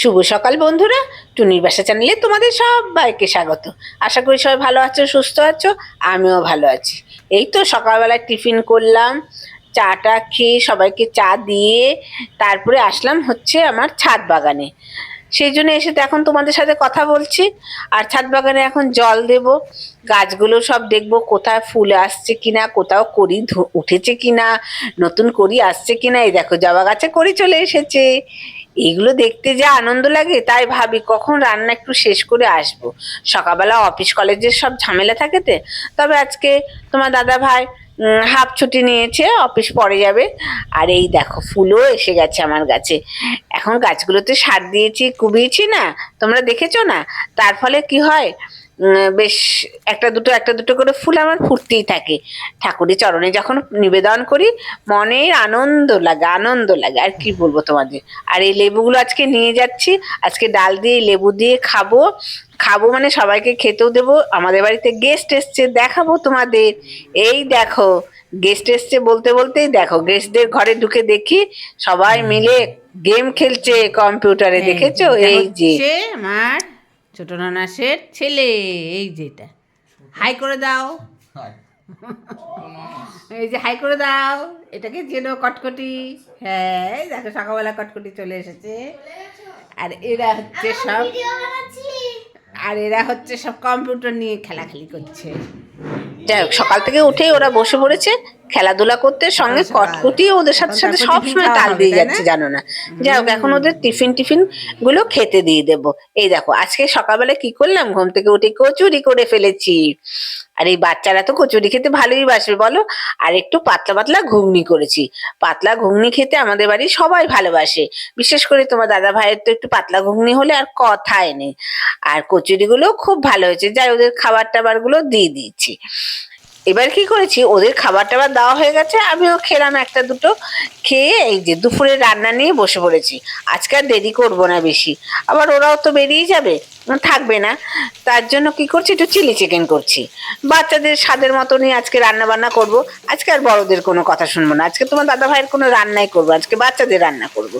শুভ সকাল বন্ধুরা। টুনির বাসা চ্যানেলে তোমাদের সবাইকে স্বাগত। আশা করি সবাই ভালো আছো, সুস্থ আছো, আমিও ভালো আছি। এই তো সকালবেলায় টিফিন করলাম, চাটা খেয়ে সবাইকে চা দিয়ে তারপরে আসলাম হচ্ছে আমার ছাদ বাগানে। সেই জন্য এসে তো এখন তোমাদের সাথে কথা বলছি। আর ছাদ বাগানে এখন জল দেব, গাছগুলো সব দেখব কোথায় ফুল আসছে কিনা, কোথাও করি উঠেছে কিনা, নতুন করি আসছে কিনা, এই দেখো জবা গাছে করি চলে এসেছে। এগুলো দেখতে যে আনন্দ লাগে, তাই ভাবি কখন রান্না একটু শেষ করে আসব। সকালবেলা অফিস কলেজের সব ঝামেলা থাকেতে তবে আজকে তোমার দাদা ভাই হাফ ছুটি নিয়েছে অফিস পরে যাবে। আর এই দেখো, ফুলও এসে গেছে আমার গাছে। এখন গাছগুলোতে সার দিয়েছি, কুবিয়েছি না, তোমরা দেখেছ না? তার ফলে কি হয়? বেশ একটা দুটো একটা দুটো করে ফুল আমার ফুটতেই থাকে। ঠাকুরের চরণে যখন নিবেদন করি মনের আনন্দ লাগে আনন্দ লাগে। আর কি বলব তোমাদের? আর এই লেবুগুলো আজকে নিয়ে যাচ্ছি। আজকে ডাল দিয়ে লেবু দিয়ে খাব। খাব মানে সবাইকে খেতেও দেবো। আমাদের বাড়িতে গেস্ট এসছে দেখাবো তোমাদের। এই দেখো গেস্ট এসছে বলতে বলতেই দেখো গেস্টদের ঘরে ঢুকে দেখি সবাই মিলে গেম খেলছে কম্পিউটারে দেখেছ? এই যে। আমার ছোট নানাসের ছেলে এই যেটা। হাই করে দাও। এই যে হাই করে দাও। এটাকে চেনো কটকটি। হ্যাঁ এই দেখো সকালবেলা কটকটি চলে এসেছে। আর এরা হচ্ছে সব আর এরা হচ্ছে সব কম্পিউটার নিয়ে খেলাখেলি করছে। যাই হোক সকাল থেকে উঠেই ওরা বসে পড়েছে। খেলাধুলা করতে সঙ্গে সকাল। কটকুটি ওদের সাথে সাথে তারপর সব সময় তাল দিয়ে যাচ্ছে জানো না। যাই হোক এখন ওদের টিফিন টিফিনগুলো খেতে দিয়ে দেব। এই দেখো আজকে সকালবেলা কি করলাম? ঘুম থেকে উঠে কচুরি করে ফেলেছি। আর এই বাচ্চারা তো কচুরি খেতে ভালোই বাসবে বলো? আর একটু পাতলা পাতলা ঘুগনি করেছি। পাতলা ঘুগনি খেতে আমাদের বাড়ির সবাই ভালোবাসে। বিশেষ করে তোমার দাদা ভাইয়ের তো একটু পাতলা ঘুগনি হলে আর কথাই নেই। আর কচুরিগুলো খুব ভালো হয়েছে। যাই ওদের খাবার টাবারগুলো দিয়ে দিয়েছি। এবার কি করেছি? ওদের খাবার টাবার দেওয়া হয়ে গেছে, আমিও খেলাম একটা দুটো, খেয়ে এই যে দুপুরে রান্না নিয়ে বসে পড়েছি। আজকে আর দেরি করব না বেশি। আবার ওরাও তো বেরিয়ে যাবে থাকবে না। তার জন্য কি করছি? একটু চিলি চিকেন করছি। বাচ্চাদের স্বাদের মতনই আজকে রান্না বান্না করব। আজকে আর বড়দের কোনো কথা শুনব না। আজকে তোমার দাদা ভাইয়ের কোনো রান্নাই করব আজকে বাচ্চাদের রান্না করব।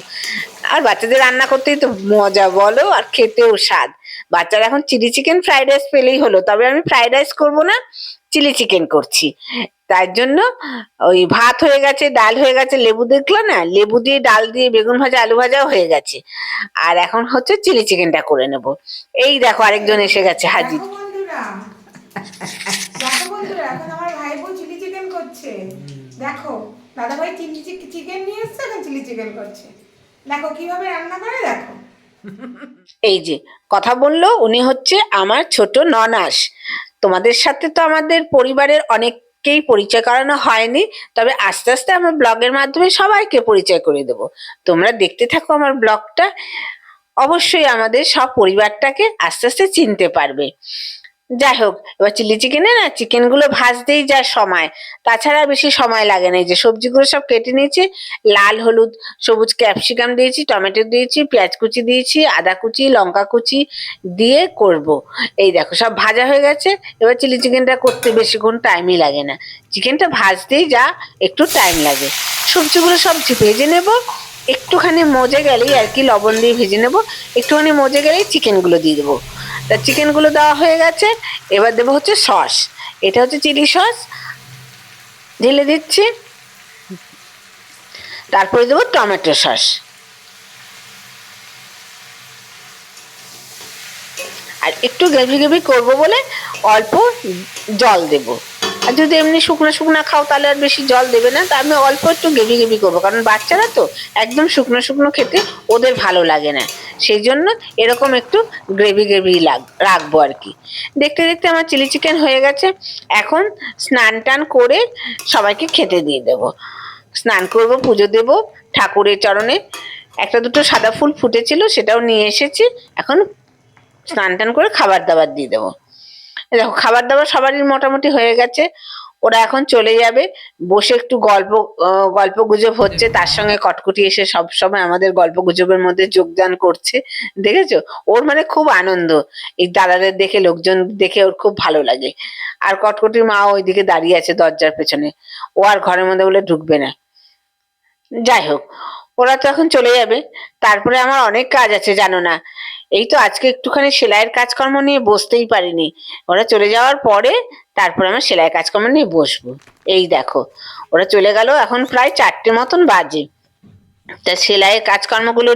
আর বাচ্চাদের রান্না করতেই তো মজা, বলো? আর খেতেও স্বাদ। বাচ্চারা এখন চিলি চিকেন, ফ্রাইড রাইস পেলেই হলো। তবে আমি ফ্রাইড রাইস করব না। চিলি চিকেন করছি। তার জন্য ওই ভাত হয়ে গেছে, ডাল হয়ে গেছে, লেবু দেখল না? লেবু দিয়ে ডাল দিয়ে বেগুন ভাজা, আলু ভাজাও হয়ে গেছে। আর এখন হচ্ছে চিলি চিকেনটা করে নেব। এই দেখো আরেকজন এসে গেছে হাজির। দেখো দাদা ভাই চিলি চিকেন নিয়ে এসছে, এখন চিলি চিকেন করছে। দেখো কীভাবে রান্না করে, দেখো। এই যে, কথা বলল, উনি হচ্ছে আমার ছোট ননাস। তোমাদের সাথে তো আমাদের পরিবারের অনেককেই পরিচয় করানো হয়নি, তবে আস্তে আস্তে আমার ব্লগের মাধ্যমে সবাইকে পরিচয় করে দেব। তোমরা দেখতে থাকো আমার ব্লগটা, অবশ্যই আমাদের সব পরিবারটাকে আস্তে আস্তে চিনতে পারবে। যাই হোক এবার চিলি চিকেনে না চিকেনগুলো ভাজতেই যা সময়। তাছাড়া বেশি সময় লাগে না। এই যে সবজিগুলো সব কেটে নিয়েছি, লাল হলুদ, সবুজ ক্যাপসিকাম দিয়েছি, টমেটো দিয়েছি, পেঁয়াজ কুচি দিয়েছি, আদা কুচি, লঙ্কা কুচি দিয়ে করব। এই দেখো, সব ভাজা হয়ে গেছে। এবার চিলি চিকেনটা করতে বেশিক্ষণ টাইমই লাগে না। চিকেনটা ভাজতেই যা একটু টাইম লাগে। সবজিগুলো সব ভেজে নেব। একটুখানি মজে গেলেই আর কি লবণ দিয়ে ভেজে নেব। একটুখানি মজে গেলেই চিকেনগুলো দিয়ে দেবো। তা চিকেনগুলো দেওয়া হয়ে গেছে। এবার দেবো হচ্ছে সস। এটা হচ্ছে চিলি সস। ঢেলে দিচ্ছি। তারপরে দেবো টমেটো সস। আর একটু গ্রেভি গ্রেভি করব বলে অল্প জল দেব। আর যদি এমনি শুকনো শুকনো খাও, তাহলে আর বেশি জল দেবে না। তা আমি অল্প একটু গ্রেভি গ্রেভি করব। কারণ বাচ্চারা তো একদম শুকনো শুকনো খেতে ওদের ভালো লাগে না। সেই জন্য এরকম একটু গ্রেভি গ্রেভি লাগ, রাখব আর কি। দেখতে দেখতে আমার চিলি চিকেন হয়ে গেছে। এখন স্নান টান করে সবাইকে খেতে দিয়ে দেবো। স্নান করব, পুজো দেব, ঠাকুরের চরণে। একটা দুটো সাদা ফুল ফুটেছিল, সেটাও নিয়ে এসেছি। এখন স্নান টান করে খাবার দাবার দিয়ে দেবো। দেখো খাবার দাবার সবারই মোটামুটি হয়ে গেছে। ওরা এখন চলে যাবে। বসে একটু গল্প গল্প গুজব হচ্ছে। তার সঙ্গে কটকটি এসে সব সময় আমাদের গল্প গুজবের মধ্যে যোগদান করছে। দেখেছ? ওর মানে খুব আনন্দ। এই দাদাদের দেখে, লোকজন দেখে ওর খুব ভালো লাগে। আর কটকটির মা ওইদিকে দাঁড়িয়ে আছে দরজার পেছনে। ও আর ঘরের মধ্যে বলে ঢুকবে না। যাই হোক, ওরা তো এখন চলে যাবে। তারপরে আমার অনেক কাজ আছে, জানো না? এই তো আজকে একটুখানি সেলাইয়ের কাজকর্ম নিয়ে বসতেই পারিনি। ওরা চলে যাওয়ার পরে তারপরে আমার সেলাই কাজকর্ম নিয়ে বসবো। এই দেখো, ওরা চলে গেল এখন প্রায় চারটে মতন বাজে। তা সেলাইয়ের কাজকর্মগুলো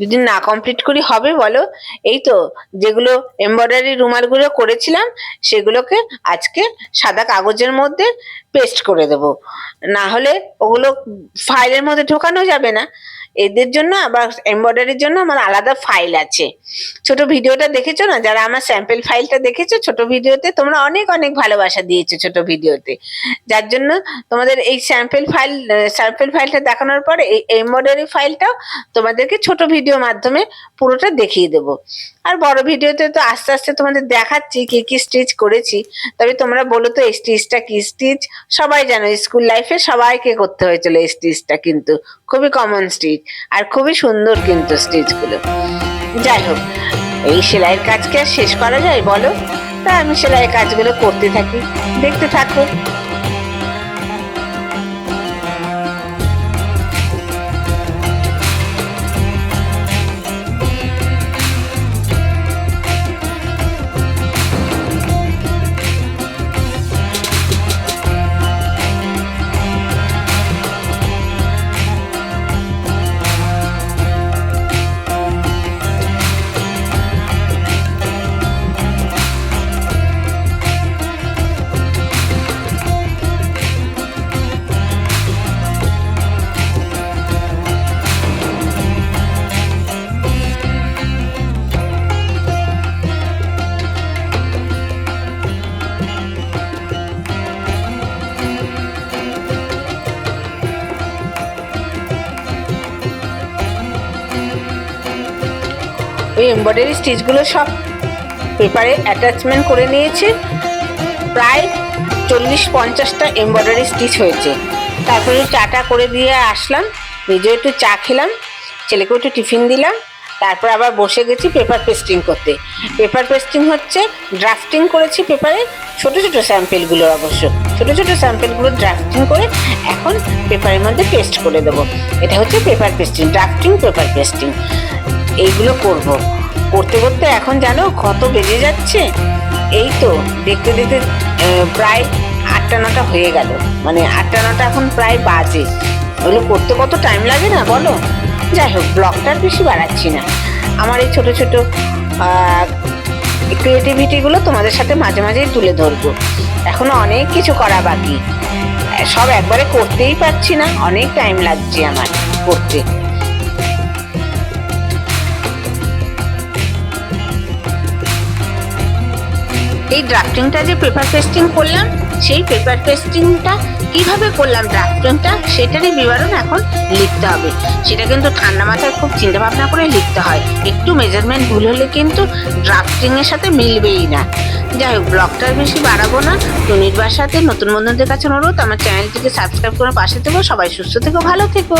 যদি না কমপ্লিট করি হবে বলো? এই তো, যেগুলো এমব্রয়ডারি রুমালগুলো করেছিলাম, সেগুলোকে আজকে সাদা কাগজের মধ্যে পেস্ট করে দেব। না হলে ওগুলো ফাইলের মধ্যে ঢোকানো যাবে না। এদের জন্য আবার এমব্রয়ডারির জন্য আমার আলাদা ফাইল আছে। ছোট ভিডিওটা দেখেছ না? যারা আমার স্যাম্পেল ফাইলটা দেখেছ, ছোট ভিডিওতে তোমরা অনেক অনেক ভালোবাসা দিয়েছ ছোট ভিডিওতে। যার জন্য তোমাদের এই স্যাম্পেল ফাইল স্যাম্পেল ফাইলটা দেখানোর পরে এই এমব্রয়ডারি ফাইলটাও তোমাদেরকে ছোট ভিডিও মাধ্যমে পুরোটা দেখিয়ে দেবো। আর বড় ভিডিওতে তো আস্তে আস্তে তোমাদের দেখাচ্ছি কি কি স্টিচ করেছি। তবে তোমরা বলো তো, এই স্টিচটা কি স্টিচ সবাই জানো স্কুল লাইফে সবাইকে করতে হয়েছিল এই স্টিচটা কিন্তু। খুবই কমন স্টিচ আর খুবই সুন্দর কিন্তু স্টিচগুলো যাই হোক, এই সেলাইয়ের কাজকে আর শেষ করা যায় বলো? তা আমি সেলাইয়ের কাজগুলো করতে থাকি। দেখতে থাকো। ওই এমব্রয়ডারি স্টিচগুলো সব পেপারে অ্যাটাচমেন্ট করে নিয়েছে। প্রায় চল্লিশ পঞ্চাশটা এমব্রয়ডারি স্টিচ হয়েছে। তারপরে চাটা করে দিয়ে আসলাম। নিজে একটু চা খেলাম, ছেলেকেও একটু টিফিন দিলাম। তারপর আবার বসে গেছি পেপার পেস্টিং করতে। পেপার পেস্টিং হচ্ছে ড্রাফটিং করেছি পেপারে ছোট ছোট স্যাম্পেলগুলোর অবশ্য। ছোট ছোট স্যাম্পেলগুলো ড্রাফটিং করে এখন পেপারের মধ্যে পেস্ট করে দেবো। এটা হচ্ছে paper pasting drafting paper pasting এইগুলো করব। করতে করতে এখন জানো কত বেজে যাচ্ছে? এই তো দেখতে দেখতে প্রায় আটটা নটা হয়ে গেল। মানে আটটা নটা এখন প্রায় বাজে। ওগুলো করতে কত টাইম লাগে না বলো? যাই হোক ব্লগটা বেশি বাড়াচ্ছি না। আমার এই ছোট ছোট ক্রিয়েটিভিটিগুলো তোমাদের সাথে মাঝে মাঝেই তুলে ধরবো। এখনও অনেক কিছু করা বাকি। সব একবারে করতেই পারছি না। অনেক টাইম লাগছে আমার করতে। এই ড্রাফটিংটা যে পেপার পেস্টিং করলাম, সেই পেপার পেস্টিংটা কীভাবে করলাম ড্রাফটিংটা সেটারই বিবরণ এখন লিখতে হবে। সেটা কিন্তু ঠান্ডা মাথায় খুব চিন্তা ভাবনা করে লিখতে হয়। একটু মেজারমেন্ট ভুল হলে কিন্তু ড্রাফটিং এর সাথে মিলবেই না। যাই হোক ব্লগটার বেশি বাড়াবো না। টুনির বাসাতে নতুন বন্ধুদের কাছে অনুরোধ, আমার চ্যানেলটিকে সাবস্ক্রাইব করে পাশে থেকো। সবাই সুস্থ থেকো, ভালো থেকো।